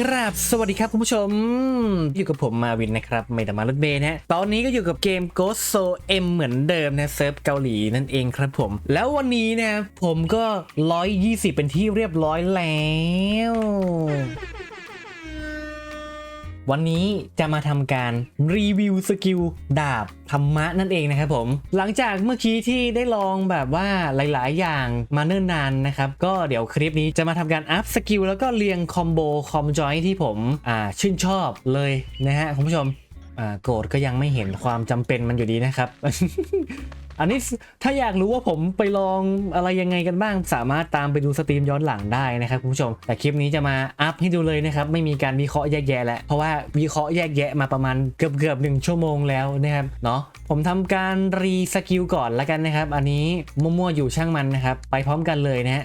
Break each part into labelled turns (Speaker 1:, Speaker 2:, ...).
Speaker 1: กราบสวัสดีครับคุณผู้ชม อยู่กับผมมาวินนะครับไม่แต่มารถเบย์นะฮะตอนนี้ก็อยู่กับเกม Ghost So M เหมือนเดิมนะเซิร์ฟเกาหลีนั่นเองครับผม แล้ววันนี้นะผมก็ 120 เป็นที่เรียบร้อยแล้ว วันนี้จะมาทำการรีวิวสกิลดาบธรรมะนั่นเองนะครับผม หลังจากเมื่อกี้ที่ได้ลองแบบว่าหลาย ๆ อย่างมาเนิ่นนานนะครับ ก็เดี๋ยวคลิปนี้จะมาทำการอัพสกิลแล้วก็เรียงคอมโบคอมจอยที่ผมอ่าชื่นชอบเลยนะฮะคุณผู้ชม โกรธก็ยังไม่เห็นความจำเป็นมันอยู่ดีนะครับ อันนี้ถ้าอยากรู้ว่าผมไปลองอะไรยังไงกันบ้าง สามารถตามไปดูสตรีมย้อนหลังได้นะครับคุณผู้ชม แต่คลิปนี้จะมาอัพให้ดูเลยนะครับ ไม่มีการวิเคราะห์แยกแยะแล้วเพราะว่าวิเคราะห์แยกแยะมาประมาณเกือบเกือบหนึ่งชั่วโมงแล้วนะครับเนาะผมทำการรีสกิลก่อนแล้วกันนะครับ อันนี้มั่วๆอยู่ช่างมันนะครับ ไปพร้อมกันเลยนะฮะ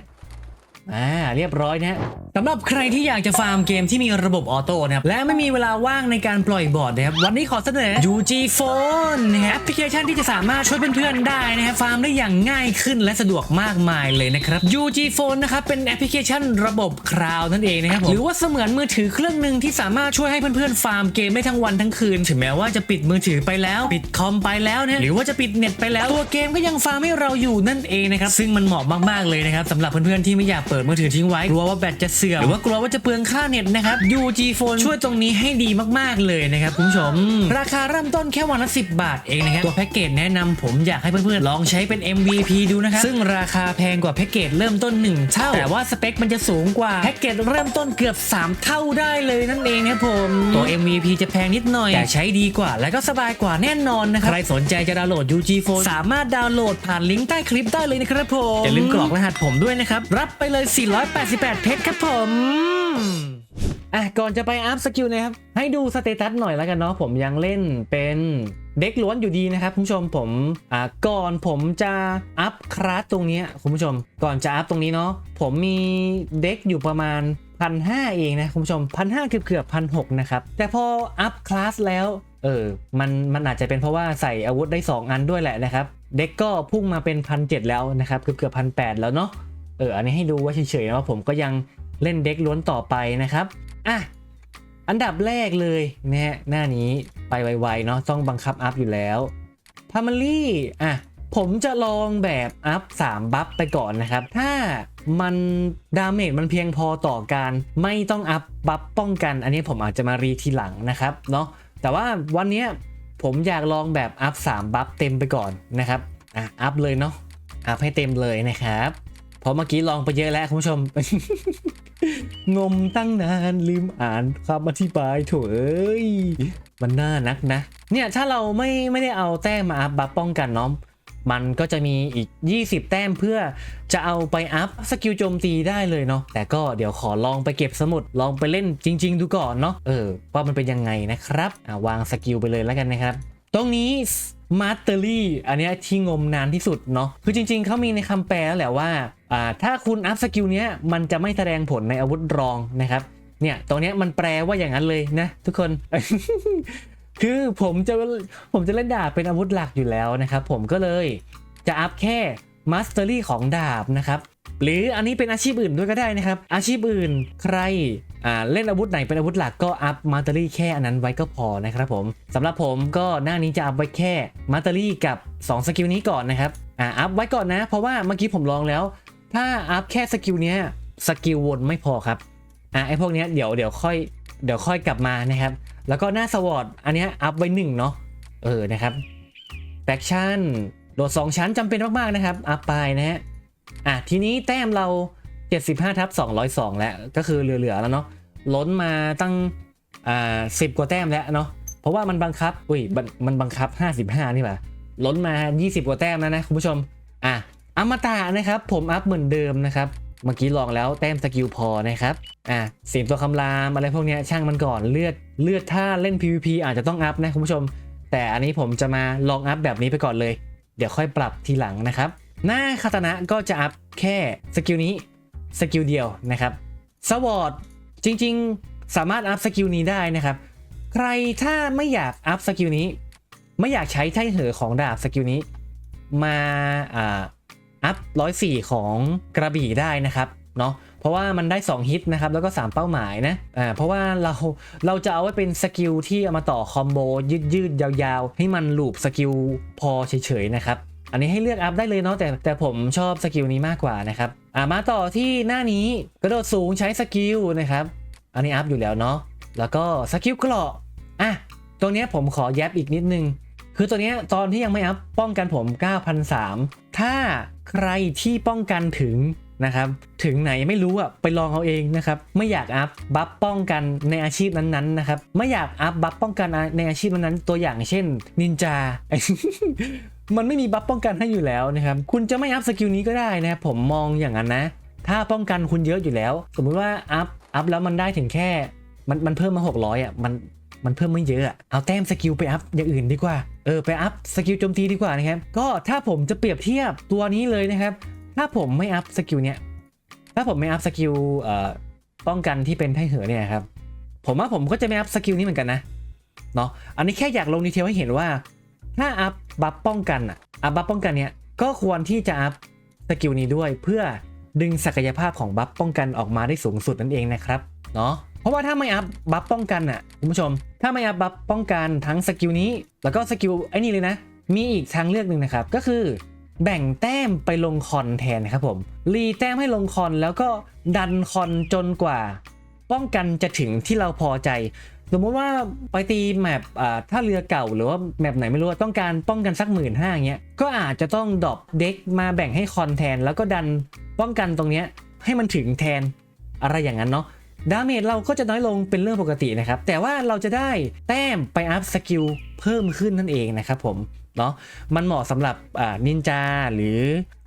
Speaker 1: อ่าเรียบร้อยนะฮะสำหรับใครที่อยากจะฟาร์มเกมที่มีระบบออโต้นะครับและไม่มีเวลาว่างในการปล่อยบอร์ดนะครับวันนี้ขอเสนอ UG Phone นะฮะแอปพลิเคชันที่จะสามารถช่วยเพื่อนๆได้นะครับฟาร์มได้อย่างง่ายขึ้นและสะดวกมากมายเลยนะครับ UG Phone นะครับเป็นแอปพลิเคชันระบบคลาวด์นั่นเองนะครับผมหรือว่าเสมือนมือถือเครื่องหนึ่งที่สามารถช่วยให้เพื่อนๆฟาร์มเกมได้ทั้งวันทั้งคืน ถึงแม้ว่าจะปิดมือถือไปแล้วปิดคอมไปแล้วนะหรือว่าจะปิดเน็ตไปแล้วตัวเกมก็ยังฟาร์มให้เราอยู่นั่นเองนะครับซึ่งมันเหมาะมากๆเลยนะครับสำหรับเพื่อนๆที่ไม่อยากเปิดดมือถือทิ้งไว้กลัวว่าแบตจะเสื่อมหรือว่ากลัวว่าจะเปลืองค่าเน็ตนะครับ UG Phone ช่วยตรงนี้ให้ดีมากๆเลยนะครับคุณผู้ชม ราคาเริ่มต้นแค่วันละ 10 บาทเองนะครับตัวแพ็กเกจแนะนำผมอยากให้เพื่อนๆลองใช้เป็น MVP ดูนะครับซึ่งราคาแพงกว่าแพ็กเกจเริ่มต้น 1 เท่า แต่ว่าสเปคมันจะสูงกว่าแพ็กเกจเริ่มต้นเกือบ 3 เท่าได้เลยนั่นเองนะครับผมตัว MVP จะแพงนิดหน่อยแต่ใช้ดีกว่า และก็สบายกว่าแน่นอนนะครับใครสนใจจะดาวน์โหลด UG Phone สามารถดาวน์โหลดผ่านลิงก์ใต้คลิปได้เลยนะครับผมอย่าลืมกรอกรหัสผมด้วยนะครับรับไปเลย488 เพชรครับผมอะก่อนจะไปอัพสกิลนะครับ ให้ดูสเตตัสหน่อยแล้วกันเนาะผมยังเล่นเป็นเด็กล้วนอยู่ดีนะครับคุณผู้ชมผมอ่าก่อนผมจะอัพคลาสตรงนี้คุณผู้ชม ก่อนจะอัพตรงนี้เนาะผมมีเด็กอยู่ประมาณพันห้าเองนะคุณผู้ชมพันห้าเกือบเกือบพันหกนะครับ แต่พออัพคลาสแล้วเออมันมันอาจจะเป็นเพราะว่าใส่อาวุธได้ 2 อันด้วยแหละนะครับ เด็กก็พุ่งมาเป็นพันเแล้วนะครับเกือบเกือบพันแแล้วเนาะ เอออันนี้ให้ดูว่าเฉยๆนะว่าผมก็ยังเล่นเด็กล้วนต่อไปนะครับอะอันดับแรกเลยนะฮะหน้านี้ไปไวๆเนาะต้องบังคับอัพอยู่แล้วพามารี่อะผมจะลองแบบอัพ 3 บัฟไปก่อนนะครับ ถ้ามันดาเมจมันเพียงพอต่อการไม่ต้องอัพบัฟป้องกัน อันนี้ผมอาจจะมารีทีหลังนะครับเนาะแต่ว่าวันนี้ผมอยากลองแบบอัพ 3 บัฟเต็มไปก่อนนะครับอะอัพเลยเนาะอัพให้เต็มเลยนะครับ เพราะเมื่อกี้ลองไปเยอะแล้วคุณผู้ชม งมตั้งนานลืมอ่านคำอธิบายโถเอ้ย มันน่านักนะ เนี่ยถ้าเราไม่ไม่ได้เอาแต้มมาอัพบัฟป้องกันเน้องมันก็จะมีอีก 20 แต้มเพื่อจะเอาไปอัพสกิลโจมตีได้เลยเนาะ แต่ก็เดี๋ยวขอลองไปเก็บสมุด ลองไปเล่นจริง ๆ ดูก่อนเนาะ เออ ว่ามันเป็นยังไงนะครับ อ่าวางสกิลไปเลยแล้วกันนะครับ ตรงนี้ มาสเตอรี่อันนี้ที่งมนานที่สุดเนาะคือจริง ๆเขามีในคำแปลแล้วแหละว่าอ่า ถ้าคุณอัพสกิลเนี้ยมันจะไม่แสดงผลในอาวุธรองนะครับ เนี่ยตรงเนี้ยมันแปลว่าอย่างนั้นเลยนะ ทุกคน คือผมจะผมจะเล่นดาบเป็นอาวุธหลักอยู่แล้วนะครับ ผมก็เลยจะอัพแค่มาสเตอรี่ของดาบนะครับ หรืออันนี้เป็นอาชีพอื่นด้วยก็ได้นะครับ อาชีพอื่นใคร เล่นอาวุธไหนเป็นอาวุธหลักก็อัพมาสเตอรี่แค่อันนั้นไว้ก็พอนะครับผมสำหรับผมก็หน้านี้จะอัพไว้แค่มาสเตอรี่กับ 2 สกิลนี้ก่อนนะครับอ่าอัพไว้ก่อนนะ เพราะว่าเมื่อกี้ผมลองแล้ว ถ้าอัพแค่สกิลเนี้ยสกิลวนไม่พอครับอ่าไอพวกเนี้ยเดี๋ยวเดี๋ยวค่อยเดี๋ยวค่อยกลับมานะครับ แล้วก็หน้าสวอตอันเนี้ยอัพไว้หนึ่งเนาะเออนะครับแฟคชั่นโดด2 ชั้นจำเป็นมากๆนะครับอัพไปนะฮะอะทีนี้แต้มเรา 75ทับ202 แล้วก็คือเหลือๆแล้วเนาะ ล้นมาตั้งอ่าสิบกว่าแต้มแล้วเนาะเพราะว่ามันบังคับอุ้ยมันมันบังคับ 55 นี่หว่าล้นมา 20 กว่าแต้มแล้วนะคุณผู้ชมอะอมตะนะครับผมอัพเหมือนเดิมนะครับเมื่อกี้ลองแล้วแต้มสกิลพอนะครับอะสีตัวคำรามอะไรพวกนี้ช่างมันก่อนเลือดเลือดถ้าเล่น PVP อาจจะต้องอัพนะคุณผู้ชม แต่อันนี้ผมจะมาลองอัพแบบนี้ไปก่อนเลย เดี๋ยวค่อยปรับทีหลังนะครับ หน้าคาตนะก็จะอัพแค่สกิลนี้สกิลเดียวนะครับสวอต จริงๆ สามารถอัพสกิลนี้ได้นะครับ ใครถ้าไม่อยากอัพสกิลนี้ ไม่อยากใช้ไท่เหอของดาบสกิลนี้ มาอัพร้อยสี่ของกระบี่ได้นะครับเนาะเพราะว่ามันได้ 2 ฮิตนะครับ แล้วก็ 3 เป้าหมายนะอ่าเพราะว่าเราเราจะเอาไว้เป็นสกิลที่เอามาต่อคอมโบยืดยืดๆยาวๆ ให้มันลูปสกิลพอเฉยๆนะครับ อันนี้ให้เลือกอัพได้เลยเนาะแต่แต่ผมชอบสกิลนี้มากกว่านะครับ อ่ามาต่อที่หน้านี้กระโดดสูงใช้สกิลนะครับ อันนี้อัพอยู่แล้วเนาะแล้วก็สกิลเกราะอะตรงนี้ผมขอแยบอีกนิดนึง คือตัวนี้ตอนที่ยังไม่อัพป้องกันผม 9,003ถ้าใครที่ป้องกันถึง นะครับ ถึงไหนไม่รู้อะไปลองเอาเองนะครับ ไม่อยากอัพบัฟป้องกันในอาชีพนั้นๆนะครับ ไม่อยากอัพบัฟป้องกันในอาชีพนั้นๆตัวอย่างเช่นนินจามันไม่มีบัฟป้องกันให้อยู่แล้วนะครับ คุณจะไม่อัพสกิลนี้ก็ได้นะครับผมมองอย่างนั้นนะ ถ้าป้องกันคุณเยอะอยู่แล้ว สมมุติว่าอัพอัพแล้วมันได้ถึงแค่ มันมันเพิ่มมา 600อะมันมันเพิ่มไม่เยอะอะเอาแต้มสกิลไปอัพอย่างอื่นดีกว่า เออไปอัพสกิลโจมตีดีกว่านะครับ ก็ถ้าผมจะเปรียบเทียบตัวนี้เลยนะครับ ถ้าผมไม่อัพสกิลเนี้ย ถ้าผมไม่อัพสกิลเอ่อป้องกันที่เป็นไทเหือเนี่ยครับ ผมว่าผมก็จะไม่อัพสกิลนี้เหมือนกันนะเนาะ อันนี้แค่อยากลงดีเทลให้เห็นว่า ถ้าอัพบัฟป้องกันอะอัพบัฟป้องกันเนี้ยก็ควรที่จะอัพสกิลนี้ด้วยเพื่อดึงศักยภาพของบัฟป้องกันออกมาได้สูงสุดนั่นเองนะครับเนาะเพราะว่าถ้าไม่อัพบัฟป้องกันอะคุณผู้ชม ถ้าไม่อัพบัฟป้องกันทั้งสกิลนี้ แล้วก็สกิลไอ้นี่เลยนะ มีอีกทางเลือกหนึ่งนะครับ ก็คือ แบ่งแต้มไปลงคอนแทนครับผม รีแต้มให้ลงคอนแล้วก็ดันคอนจนกว่า ป้องกันจะถึงที่เราพอใจ สมมติว่าไปตีแมปถ้าเรือเก่าหรือว่าแมปไหนไม่รู้ต้องการป้องกันสักหมื่นห้าเงี้ย ก็อาจจะต้องดรอปเด็กมาแบ่งให้คอนแทน แล้วก็ดันป้องกันตรงเนี้ยให้มันถึงแทนอะไรอย่างนั้นเนาะดาเมจเราก็จะน้อยลงเป็นเรื่องปกตินะครับ แต่ว่าเราจะได้แต้มไปอัพสกิลเพิ่มขึ้นนั่นเองนะครับผม เนาะมันเหมาะสำหรับนินจาหรือ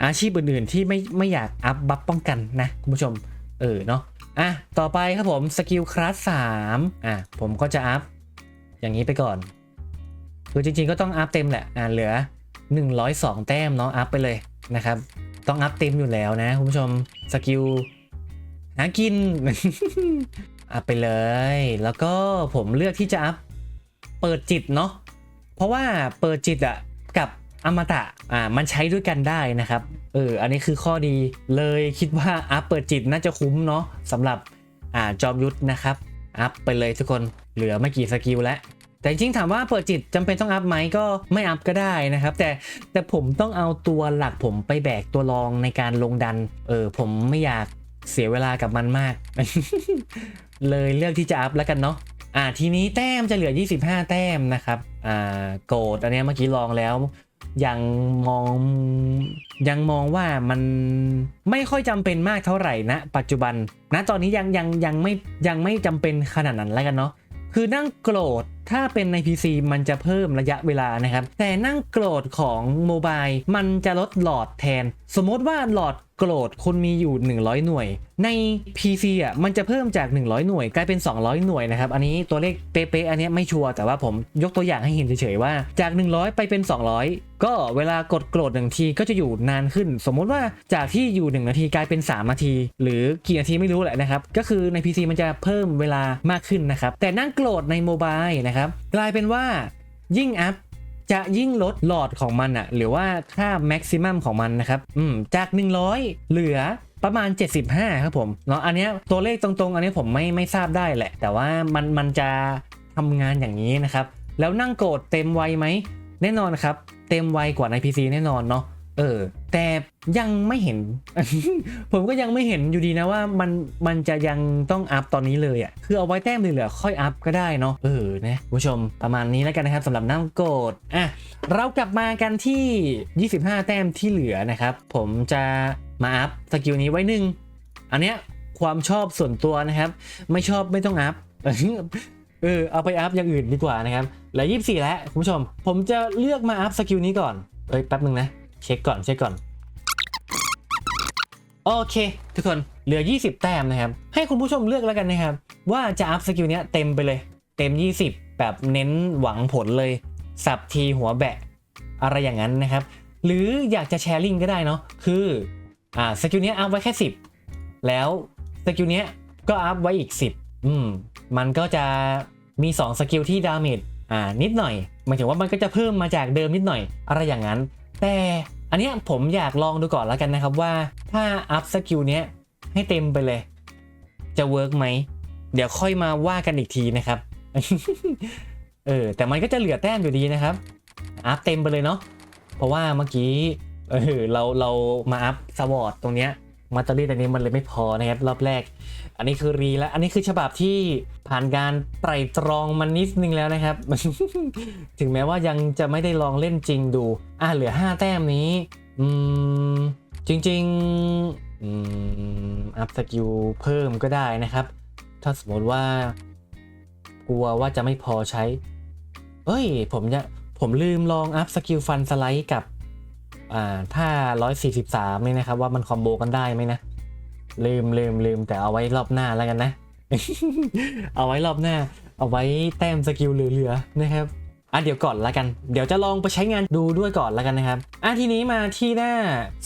Speaker 1: อาชีพอื่นๆ ที่ไม่ไม่อยากอัพบัฟป้องกันนะคุณผู้ชม เออเนาะอะต่อไปครับผมสกิลคลาสสามอะผมก็จะอัพอย่างนี้ไปก่อน คือจริงๆก็ต้องอัพเต็มแหละอะเหลือ 102 แต้มเนาะอัพไปเลยนะครับ ต้องอัพเต็มอยู่แล้วนะคุณผู้ชมสกิลหากินอัพไปเลย แล้วก็ผมเลือกที่จะอัพเปิดจิตเนาะ เพราะว่าเปิดจิตอะกับอมตะอ่ามันใช้ด้วยกันได้นะครับเอออันนี้คือข้อดีเลยคิดว่าอัพเปิดจิตน่าจะคุ้มเนาะสำหรับอ่าจอมยุทธนะครับอัพไปเลยทุกคนเหลือไม่กี่สกิลแล้วแต่จริงถามว่าเปิดจิตจำเป็นต้องอัพไหมก็ไม่อัพก็ได้นะครับ แต่แต่ผมต้องเอาตัวหลักผมไปแบกตัวรองในการลงดัน เออผมไม่อยากเสียเวลากับมันมาก เลยเลือกที่จะอัพแล้วกันเนาะ อ่าทีนี้แต้มจะเหลือ 25 แต้มนะครับอ่าโกดอันนี้เมื่อกี้ลองแล้ว ยังมองยังมองว่ามันไม่ค่อยจำเป็นมากเท่าไหร่นะ ปัจจุบันนะตอนนี้ยังยังยังไม่ยังไม่จำเป็นขนาดนั้นแล้วกันเนาะคือนั่งโกรธถ้าเป็นใน PC มันจะเพิ่มระยะเวลานะครับ แต่นั่งโกรธของโมบายมันจะลดหลอดแทน สมมติว่าหลอดโกรธคุณมีอยู่ 100 หน่วย ใน PC อะมันจะเพิ่มจาก 100 หน่วย กลายเป็น 200 หน่วยนะครับ อันนี้ตัวเลขเป๊ะๆอันเนี้ยไม่ชัวร์แต่ว่าผมยกตัวอย่างให้เห็นเฉยๆว่าจาก 100 ไปเป็น 200 ก็เวลากดโกรธหนึ่งทีก็จะอยู่นานขึ้น สมมติว่าจากที่อยู่ 1 นาทีกลายเป็น 3 นาที หรือกี่นาทีไม่รู้แหละนะครับก็คือใน PC มันจะเพิ่มเวลามากขึ้นนะครับแต่นั่งโกรธในโมบายนะครับ กลายเป็นว่ายิ่งอัพจะยิ่งลดหลอดของมันอะหรือว่าค่าแม็กซิมัมของมันนะครับอืมจาก 100 เหลือประมาณ 75 ครับผมเนาะอันเนี้ยตัวเลขตรงๆ อันนี้ผมไม่ไม่ทราบได้แหละ แต่ว่ามันมันจะทำงานอย่างนี้นะครับ แล้วนั่งโกรธเต็มไวไหม แน่นอนครับ เต็มไวกว่าใน PC แน่นอนเนาะ เออ แต่ยังไม่เห็น ผมก็ยังไม่เห็นอยู่ดีนะว่ามันมันจะยังต้องอัพตอนนี้เลยอะ่ะคือเอาไว้แต้มเหลือค่อยอัพก็ได้เนาะเออนะผู้ชมประมาณนี้แล้วกันนะครับสำหรับนั่งโกรธอะเรากลับมากันที่ 25 แต้มที่เหลือนะครับ ผมจะมาอัพสกิลนี้ไว้หนึ่งอันเนี้ยความชอบส่วนตัวนะครับ ไม่ชอบไม่ต้องอัพเออเอาไปอัพอย่างอื่นดีกว่านะครับเหลือ24 แล้วคุณผู้ชม ผมจะเลือกมาอัพสกิลนี้ก่อนเอ้ยแป๊บหนึ่งนะ เช็คก่อนเช็คก่อนโอเค ทุกคนเหลือ 20 แต้มนะครับ ให้คุณผู้ชมเลือกแล้วกันนะครับ ว่าจะอัพสกิลเนี้ยเต็มไปเลย เต็ม 20 แบบเน้นหวังผลเลย สับทีหัวแบะ อะไรอย่างนั้นนะครับ หรืออยากจะแชร์ลิงก็ได้เนาะคืออ่าสกิลเนี้ยอัพไว้แค่ 10 แล้วสกิลเนี้ยก็อัพไว้อีก 10 อืมมันก็จะมี 2 สกิลที่ดาเมจอ่านิดหน่อยหมายถึงว่ามันก็จะเพิ่มมาจากเดิมนิดหน่อย อะไรอย่างนั้น แต่อันนี้ผมอยากลองดูก่อนแล้วกันนะครับว่าถ้าอัพสกิลเนี้ยให้เต็มไปเลย จะเวิร์กไหม เดี๋ยวค่อยมาว่ากันอีกทีนะครับ เออ แต่มันก็จะเหลือแต้มอยู่ดีนะครับ อัพเต็มไปเลยเนาะ เพราะว่าเมื่อกี้ เออ เราเรามาอัพสวอตตรงเนี้ย มาตอรี่ตัวนี้มันเลยไม่พอนะครับรอบแรก อันนี้คือรีแล้ว อันนี้คือฉบับที่ผ่านการไตร่ตรองมันนิดนึงแล้วนะครับ ถึงแม้ว่ายังจะไม่ได้ลองเล่นจริงดู อะเหลือ 5 แต้มนี้ อืม จริงๆ อืม อัพสกิลเพิ่มก็ได้นะครับ ถ้าสมมติว่า กลัวว่าจะไม่พอใช้เอ้ย ผมจะผมลืมลองอัพสกิลฟันสไลด์กับ อ่าถ้า 143นี่นะครับว่ามันคอมโบกันได้ไหมนะ ลืมลืมลืมแต่เอาไว้รอบหน้าแล้วกันนะ เอาไว้รอบหน้า เอาไว้แต้มสกิลเหลือๆนะครับอะเดี๋ยวก่อนละกัน เดี๋ยวจะลองไปใช้งานดูด้วยก่อนละกันนะครับ อะทีนี้มาที่หน้า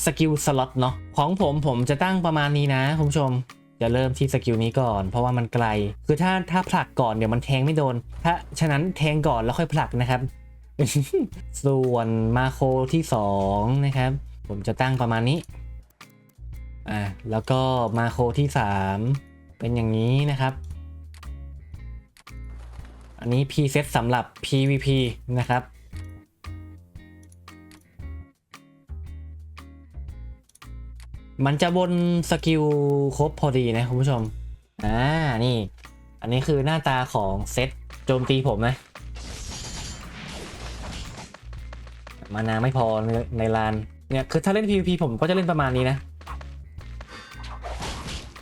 Speaker 1: สกิลสล็อตเนาะ ของผมผมจะตั้งประมาณนี้นะคุณผู้ชม จะเริ่มที่สกิลนี้ก่อน เพราะว่ามันไกล คือถ้าถ้าผลักก่อนเดี๋ยวมันแทงไม่โดน ถ้าฉะนั้นแทงก่อนแล้วค่อยผลักนะครับ ส่วนมาโครที่ 2 นะครับ ผมจะตั้งประมาณนี้ อ่าแล้วก็มาโครที่ 3 เป็นอย่างนี้นะครับ อันนี้ preset สำหรับ PVP นะครับมันจะบนสกิลครบพอดีนะคุณผู้ชม อ่า นี่ อันนี้คือหน้าตาของเซตโจมตีผมนะ มานาไม่พอในในลาน เนี่ยคือถ้าเล่น PVP ผมก็จะเล่นประมาณนี้นะ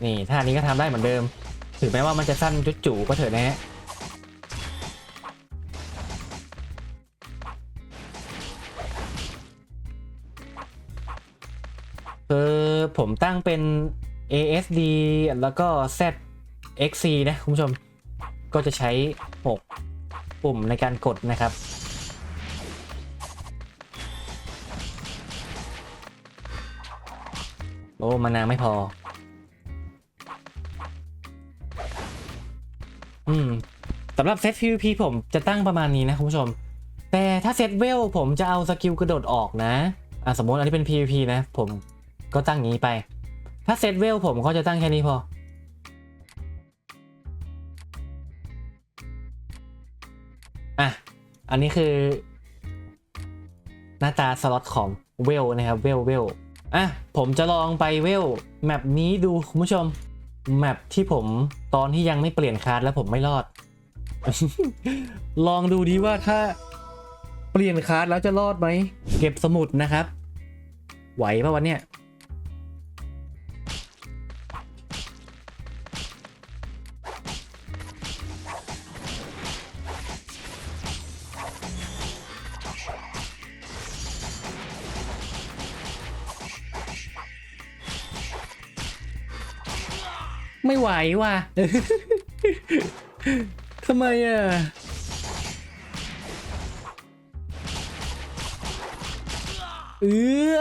Speaker 1: นี่ท่านี้ก็ทำได้เหมือนเดิม ถึงแม้ว่ามันจะสั้นจุดจู่ก็เถอะนะฮะคือผมตั้งเป็น ASD แล้วก็ ZXC นะ คุณผู้ชม ก็จะใช้ 6 ปุ่มในการกดนะครับ อ้มานาไม่พอ อืมสำหรับเซต PVP ผมจะตั้งประมาณนี้นะคุณผู้ชม แต่ถ้าเซตเวลผมจะเอาสกิลกระโดดออกนะอะสมมติอันนี้เป็น PVP นะ ผมก็ตั้งอย่างนี้ไป ถ้าเซตเวลผมก็จะตั้งแค่นี้พออะ อันนี้คือ หน้าตาสล็อตของเวลนะครับ เวลเวล อะผมจะลองไปเวลแมปนี้ดูคุณผู้ชมแมปที่ผมตอนที่ยังไม่เปลี่ยนคาร์ดแล้วผมไม่รอด ลองดูดีว่าถ้าเปลี่ยนคาร์ดแล้วจะรอดไหม เก็บสมุดนะครับ ไหวปะวันเนี้ย ไม่ไหวว่ะทำไมอะเอือ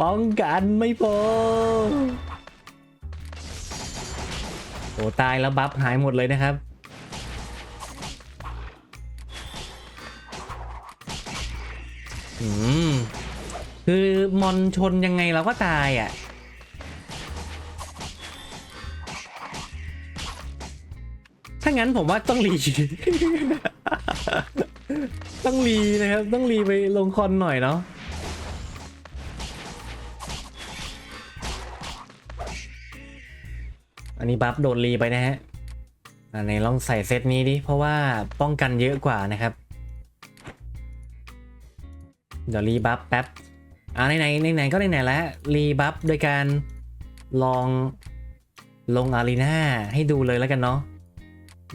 Speaker 1: ป้องกันไม่พอโอ้ตายแล้วบัฟหายหมดเลยนะครับ อืม คือมอนชนยังไงเราก็ตายอะ ถ้างั้นผมว่าต้องรี ต้องรีนะครับ ต้องรีไปลงคอนหน่อยเนาะอันนี้บัฟโดนรีไปนะฮะอันลองใส่เซตนี้ดิ เพราะว่าป้องกันเยอะกว่านะครับ เดี๋ยวรีบัฟแป๊บ อ่าไหนไหนไหนก็ไหนแล้วรีบัฟโดยการลองลงอารีนาให้ดูเลยแล้วกันเนาะ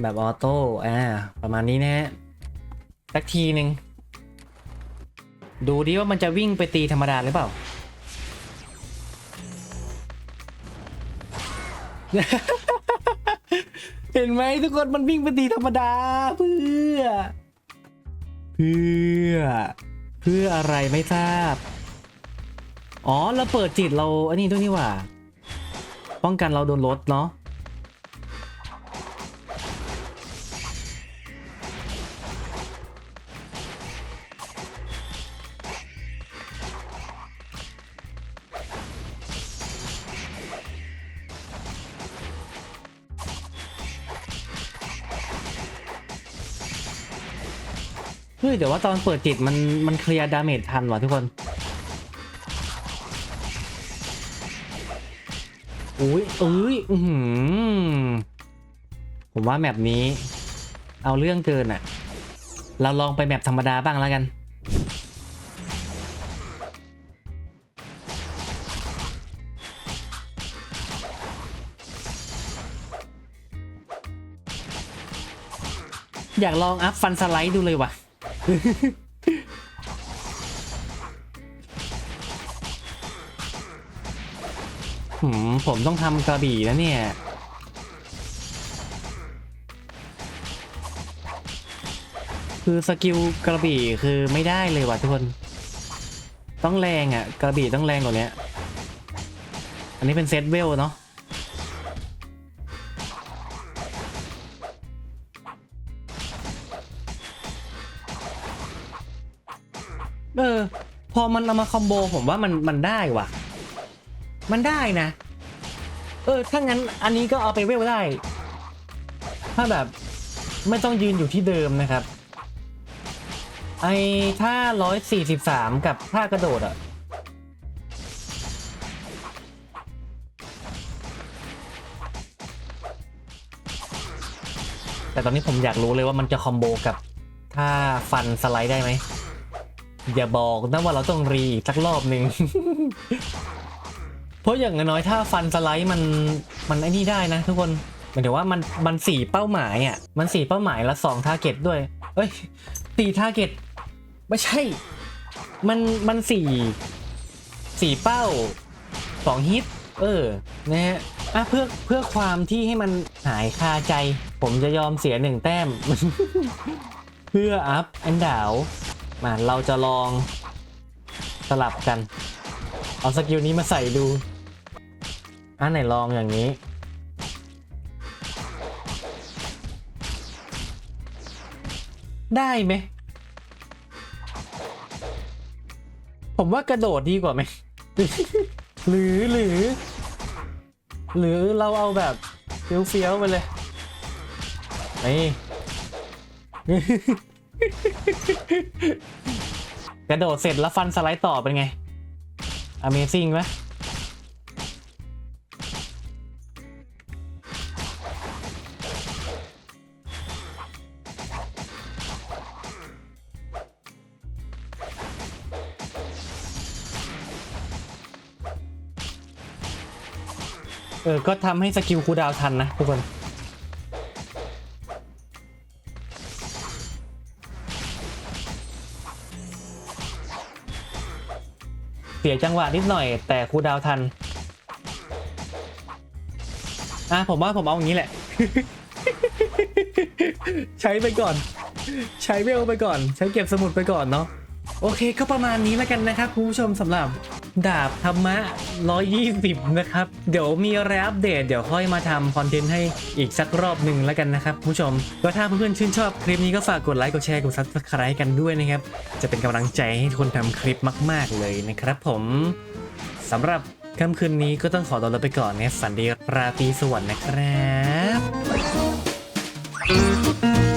Speaker 1: แบบออโต้อ่าประมาณนี้นะฮะสักทีหนึ่งดูดิว่ามันจะวิ่งไปตีธรรมดาหรือเปล่า เห็นไหมทุกคนมันวิ่งไปตีธรรมดาเพื่อ เพื่อ เพื่ออะไรไม่ทราบ อ๋อเราเปิดจิตเราอันนี้ด้วยนี่ว่า ป้องกันเราโดนลดเนาะ เฮ้ยแต่ว่าตอนเปิดจิตมันมันเคลียร์ดาเมจทันว่ะทุกคนอุ้ยเอ้ยอือหือผมว่าแมปนี้ เอาเรื่องเกินอะ่ะ เราลองไปแมปธรรมดาบ้างแล้วกัน อยากลองอัพฟันสไลด์ดูเลยว่ะ ผมต้องทำกระบี่แล้วเนี่ย คือสกิลกระบี่คือไม่ได้เลยว่ะทุกคน ต้องแรงอะ กระบี่ต้องแรงกว่านี้อันนี้เป็นเซตเวลเนาะ เออ พอมันเอามาคอมโบผมว่ามันมันได้ว่ะ มันได้นะ เออ ถ้างั้นอันนี้ก็เอาไปเวลได้ ถ้าแบบไม่ต้องยืนอยู่ที่เดิมนะครับ ไอ้ท่าร้อยสี่สิบสามกับท่ากระโดดอะแต่ตอนนี้ผมอยากรู้เลยว่ามันจะคอมโบกับท่าฟันสไลด์ได้ไหม อย่าบอกนะว่าเราต้องรีสักรอบหนึ่ง เพราะอย่างน้อยๆถ้าฟันสไลด์มันมันไอ้นี่ได้นะทุกคนหมายถึงว่ามันมันสี่เป้าหมายอะ มันสี่เป้าหมายละสองทาร์เก็ตด้วย เอ้ยสี่ทาร์เก็ตไม่ใช่ มันมันสี่สี่เป้าสองฮิต เออนะฮะอะเพื่อเพื่อความที่ให้มันหายคาใจ ผมจะยอมเสียหนึ่งแต้ม เพื่ออัพแอนดาว มาเราจะลองสลับกัน เอาสกิลนี้มาใส่ดู อันไหนลองอย่างนี้ ได้ไหม ผมว่ากระโดดดีกว่าไหม หรือหรือ หรือเราเอาแบบเฟี้ยวๆไปเลย นี่ กระโดดเสร็จแล้วฟันสไลด์ต่อเป็นไง Amazing ไหมเออ ก็ทำให้สกิลคูดาวทันนะทุกคน ยจังหวะนิดหน่อย แต่ครูดาวทัน อะผมว่าผมเอาอย่างนี้แหละ ใช้ไปก่อน ใช้เวลไปก่อน ใช้เก็บสมุดไปก่อนเนาะ โอเคก็ประมาณนี้แล้วกันนะครับคุณผู้ชมสำหรับดาบธรรมะ 120 นะครับ เดี๋ยวมีอะไรอัปเดต เดี๋ยวค่อยมาทำคอนเทนต์ให้อีกสักรอบหนึ่งแล้วกันนะครับคุณผู้ชม ก็ถ้าเพื่อนๆชื่นชอบคลิปนี้ก็ฝากกดไลค์กดแชร์กดซับสไครต์กันด้วยนะครับ จะเป็นกำลังใจให้คนทำคลิปมากๆเลยนะครับผมสำหรับค่ำคืนนี้ก็ต้องขอตัวลาไปก่อนนะฝันดีราตรีสวัสดิ์นะครับ